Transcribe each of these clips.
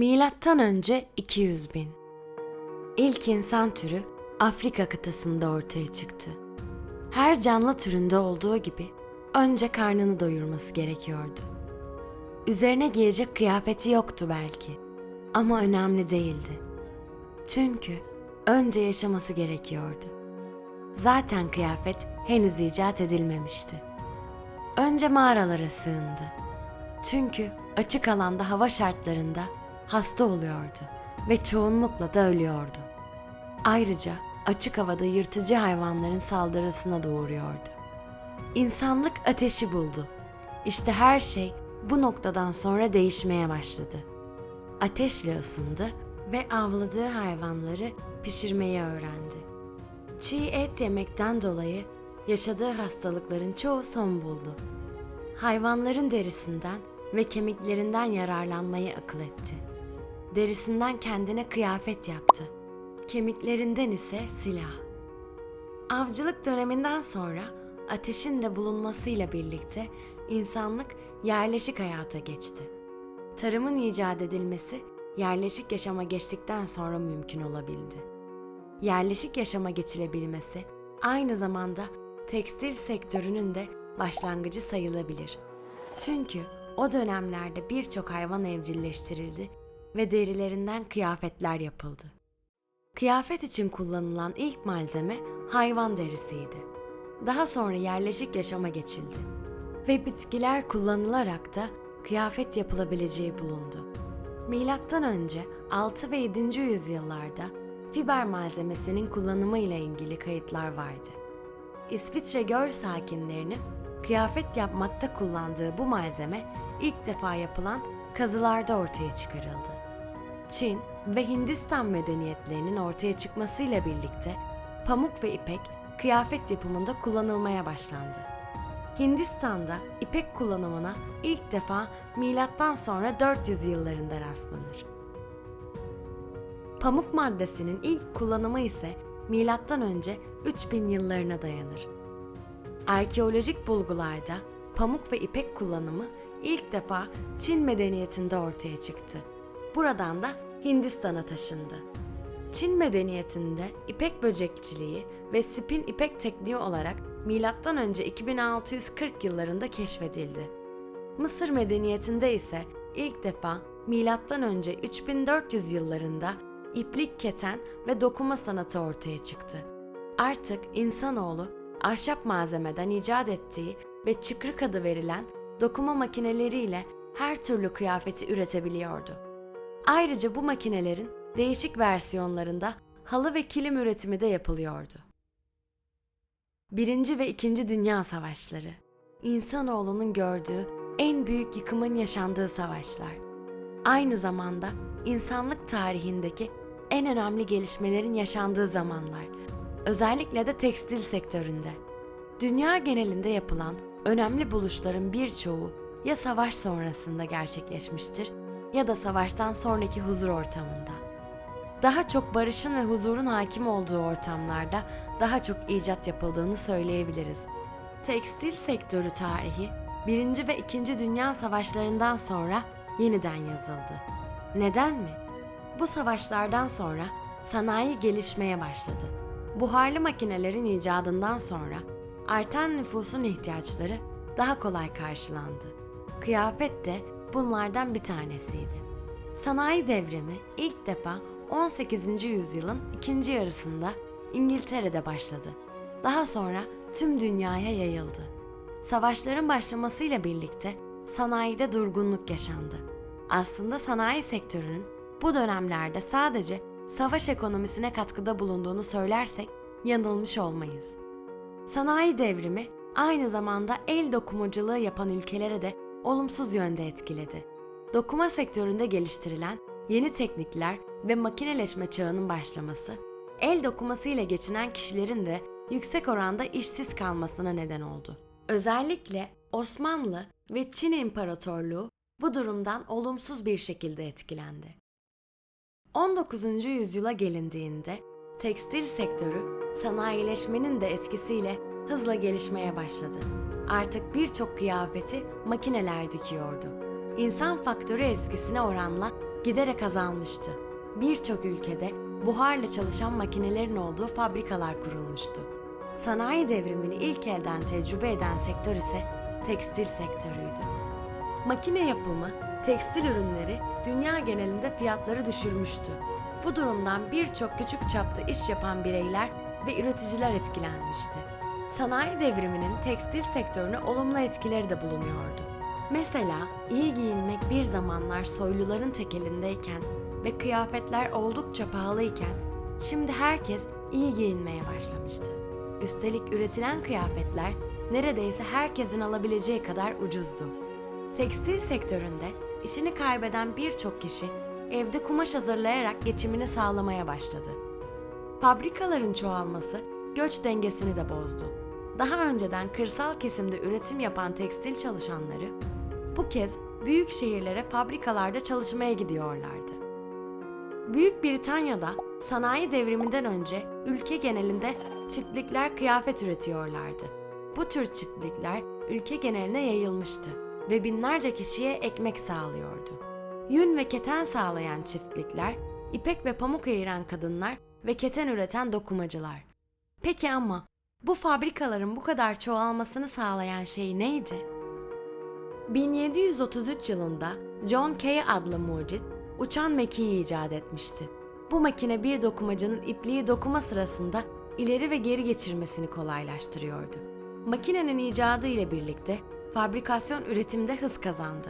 Milattan önce 200 bin. İlk insan türü Afrika kıtasında ortaya çıktı. Her canlı türünde olduğu gibi önce karnını doyurması gerekiyordu. Üzerine giyecek kıyafeti yoktu belki ama önemli değildi. Çünkü önce yaşaması gerekiyordu. Zaten kıyafet henüz icat edilmemişti. Önce mağaralara sığındı. Çünkü açık alanda hava şartlarında hasta oluyordu ve çoğunlukla da ölüyordu. Ayrıca açık havada yırtıcı hayvanların saldırısına da uğruyordu. İnsanlık ateşi buldu. İşte her şey bu noktadan sonra değişmeye başladı. Ateşle ısındı ve avladığı hayvanları pişirmeyi öğrendi. Çiğ et yemekten dolayı yaşadığı hastalıkların çoğu son buldu. Hayvanların derisinden ve kemiklerinden yararlanmayı akıl etti. Derisinden kendine kıyafet yaptı. Kemiklerinden ise silah. Avcılık döneminden sonra ateşin de bulunmasıyla birlikte insanlık yerleşik hayata geçti. Tarımın icat edilmesi yerleşik yaşama geçtikten sonra mümkün olabildi. Yerleşik yaşama geçilebilmesi aynı zamanda tekstil sektörünün de başlangıcı sayılabilir. Çünkü o dönemlerde birçok hayvan evcilleştirildi ve derilerinden kıyafetler yapıldı. Kıyafet için kullanılan ilk malzeme hayvan derisiydi. Daha sonra yerleşik yaşama geçildi ve bitkiler kullanılarak da kıyafet yapılabileceği bulundu. Milattan önce 6 ve 7. yüzyıllarda fiber malzemesinin kullanımı ile ilgili kayıtlar vardı. İsviçre göl sakinlerinin kıyafet yapmakta kullandığı bu malzeme ilk defa yapılan kazılarda ortaya çıkarıldı. Çin ve Hindistan medeniyetlerinin ortaya çıkmasıyla birlikte pamuk ve ipek kıyafet yapımında kullanılmaya başlandı. Hindistan'da ipek kullanımına ilk defa milattan sonra 400 yıllarında rastlanır. Pamuk maddesinin ilk kullanımı ise milattan önce 3000 yıllarına dayanır. Arkeolojik bulgularda pamuk ve ipek kullanımı ilk defa Çin medeniyetinde ortaya çıktı. Buradan da Hindistan'a taşındı. Çin medeniyetinde ipek böcekçiliği ve spin ipek tekniği olarak önce 2640 yıllarında keşfedildi. Mısır medeniyetinde ise ilk defa önce 3400 yıllarında iplik keten ve dokuma sanatı ortaya çıktı. Artık insanoğlu ahşap malzemeden icat ettiği ve çıkrık adı verilen dokuma makineleriyle her türlü kıyafeti üretebiliyordu. Ayrıca bu makinelerin değişik versiyonlarında halı ve kilim üretimi de yapılıyordu. Birinci ve İkinci Dünya Savaşları İnsanoğlunun gördüğü en büyük yıkımın yaşandığı savaşlar. Aynı zamanda insanlık tarihindeki en önemli gelişmelerin yaşandığı zamanlar. Özellikle de tekstil sektöründe. Dünya genelinde yapılan önemli buluşların birçoğu ya savaş sonrasında gerçekleşmiştir ya da savaştan sonraki huzur ortamında. Daha çok barışın ve huzurun hakim olduğu ortamlarda daha çok icat yapıldığını söyleyebiliriz. Tekstil sektörü tarihi 1. ve 2. Dünya Savaşlarından sonra yeniden yazıldı. Neden mi? Bu savaşlardan sonra sanayi gelişmeye başladı. Buharlı makinelerin icadından sonra artan nüfusun ihtiyaçları daha kolay karşılandı. Kıyafet de bunlardan bir tanesiydi. Sanayi devrimi ilk defa 18. yüzyılın ikinci yarısında İngiltere'de başladı. Daha sonra tüm dünyaya yayıldı. Savaşların başlamasıyla birlikte sanayide durgunluk yaşandı. Aslında sanayi sektörünün bu dönemlerde sadece savaş ekonomisine katkıda bulunduğunu söylersek yanılmış olmayız. Sanayi devrimi aynı zamanda el dokumacılığı yapan ülkelere de olumsuz yönde etkiledi. Dokuma sektöründe geliştirilen yeni teknikler ve makineleşme çağının başlaması, el dokuması ile geçinen kişilerin de yüksek oranda işsiz kalmasına neden oldu. Özellikle Osmanlı ve Çin İmparatorluğu bu durumdan olumsuz bir şekilde etkilendi. 19. yüzyıla gelindiğinde tekstil sektörü sanayileşmenin de etkisiyle hızla gelişmeye başladı. Artık birçok kıyafeti makineler dikiyordu. İnsan faktörü eskisine oranla giderek azalmıştı. Birçok ülkede buharla çalışan makinelerin olduğu fabrikalar kurulmuştu. Sanayi devrimini ilk elden tecrübe eden sektör ise tekstil sektörüydü. Makine yapımı, tekstil ürünleri dünya genelinde fiyatları düşürmüştü. Bu durumdan birçok küçük çapta iş yapan bireyler ve üreticiler etkilenmişti. Sanayi devriminin tekstil sektörüne olumlu etkileri de bulunuyordu. Mesela iyi giyinmek bir zamanlar soyluların tekelindeyken ve kıyafetler oldukça pahalıyken şimdi herkes iyi giyinmeye başlamıştı. Üstelik üretilen kıyafetler neredeyse herkesin alabileceği kadar ucuzdu. Tekstil sektöründe işini kaybeden birçok kişi evde kumaş hazırlayarak geçimini sağlamaya başladı. Fabrikaların çoğalması göç dengesini de bozdu. Daha önceden kırsal kesimde üretim yapan tekstil çalışanları bu kez büyük şehirlere fabrikalarda çalışmaya gidiyorlardı. Büyük Britanya'da sanayi devriminden önce ülke genelinde çiftlikler kıyafet üretiyorlardı. Bu tür çiftlikler ülke geneline yayılmıştı ve binlerce kişiye ekmek sağlıyordu. Yün ve keten sağlayan çiftlikler, ipek ve pamuk eğiren kadınlar ve keten üreten dokumacılar. Peki ama bu fabrikaların bu kadar çoğalmasını sağlayan şey neydi? 1733 yılında John Kay adlı mucit uçan mekiği icat etmişti. Bu makine bir dokumacının ipliği dokuma sırasında ileri ve geri geçirmesini kolaylaştırıyordu. Makinenin icadı ile birlikte fabrikasyon üretimde hız kazandı.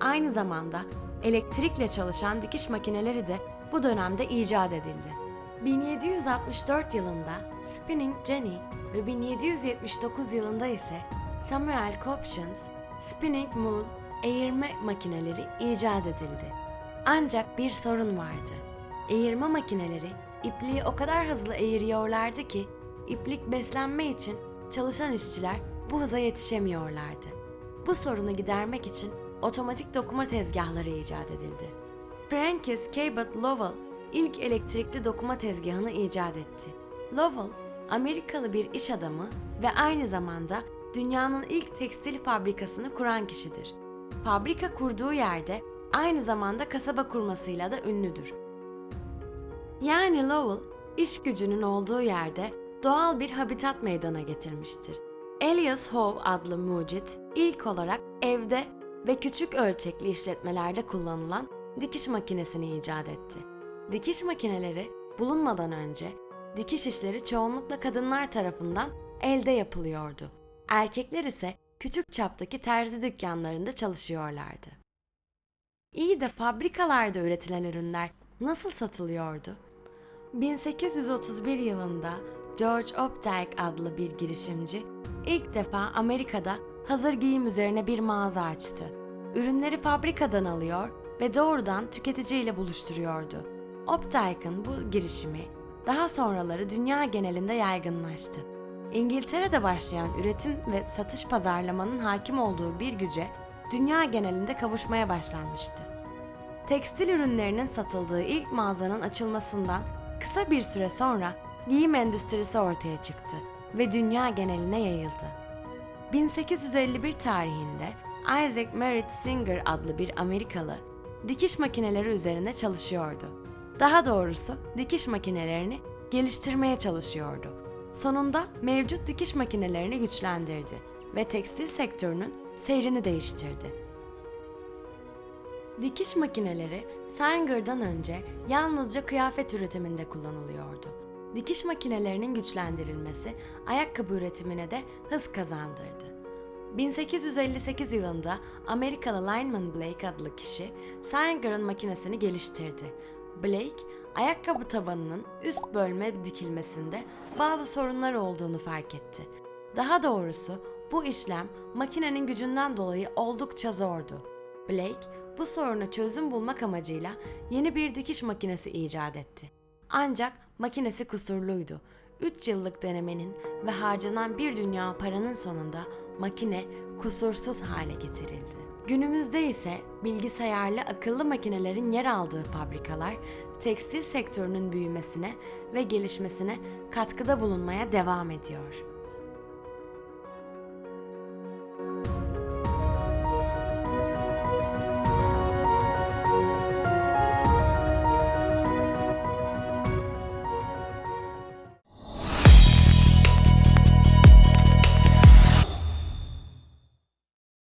Aynı zamanda elektrikle çalışan dikiş makineleri de bu dönemde icat edildi. 1764 yılında Spinning Jenny ve 1779 yılında ise Samuel Coptions Spinning Mule eğirme makineleri icat edildi. Ancak bir sorun vardı. Eğirme makineleri ipliği o kadar hızlı eğiriyorlardı ki iplik beslenme için çalışan işçiler bu hıza yetişemiyorlardı. Bu sorunu gidermek için otomatik dokuma tezgahları icat edildi. Francis Cabot Lowell ilk elektrikli dokuma tezgahını icat etti. Lowell, Amerikalı bir iş adamı ve aynı zamanda dünyanın ilk tekstil fabrikasını kuran kişidir. Fabrika kurduğu yerde aynı zamanda kasaba kurmasıyla da ünlüdür. Yani Lowell, iş gücünün olduğu yerde doğal bir habitat meydana getirmiştir. Elias Howe adlı mucit ilk olarak evde ve küçük ölçekli işletmelerde kullanılan dikiş makinesini icat etti. Dikiş makineleri bulunmadan önce dikiş işleri çoğunlukla kadınlar tarafından elde yapılıyordu. Erkekler ise küçük çaptaki terzi dükkanlarında çalışıyorlardı. İyi de fabrikalarda üretilen ürünler nasıl satılıyordu? 1831 yılında George Opdyke adlı bir girişimci ilk defa Amerika'da hazır giyim üzerine bir mağaza açtı. Ürünleri fabrikadan alıyor ve doğrudan tüketiciyle buluşturuyordu. Opdyke'ın bu girişimi daha sonraları dünya genelinde yaygınlaştı. İngiltere'de başlayan üretim ve satış pazarlamanın hakim olduğu bir güce dünya genelinde kavuşmaya başlanmıştı. Tekstil ürünlerinin satıldığı ilk mağazanın açılmasından kısa bir süre sonra giyim endüstrisi ortaya çıktı ve dünya geneline yayıldı. 1851 tarihinde Isaac Merritt Singer adlı bir Amerikalı dikiş makineleri üzerinde çalışıyordu. Daha doğrusu dikiş makinelerini geliştirmeye çalışıyordu. Sonunda mevcut dikiş makinelerini güçlendirdi ve tekstil sektörünün seyrini değiştirdi. Dikiş makineleri Sanger'dan önce yalnızca kıyafet üretiminde kullanılıyordu. Dikiş makinelerinin güçlendirilmesi ayakkabı üretimine de hız kazandırdı. 1858 yılında Amerikalı Lyman Blake adlı kişi Sanger'ın makinesini geliştirdi. Blake, ayakkabı tabanının üst bölme dikilmesinde bazı sorunlar olduğunu fark etti. Daha doğrusu bu işlem makinenin gücünden dolayı oldukça zordu. Blake bu soruna çözüm bulmak amacıyla yeni bir dikiş makinesi icat etti. Ancak makinesi kusurluydu. 3 yıllık denemenin ve harcanan bir dünya paranın sonunda makine kusursuz hale getirildi. Günümüzde ise bilgisayarlı akıllı makinelerin yer aldığı fabrikalar tekstil sektörünün büyümesine ve gelişmesine katkıda bulunmaya devam ediyor.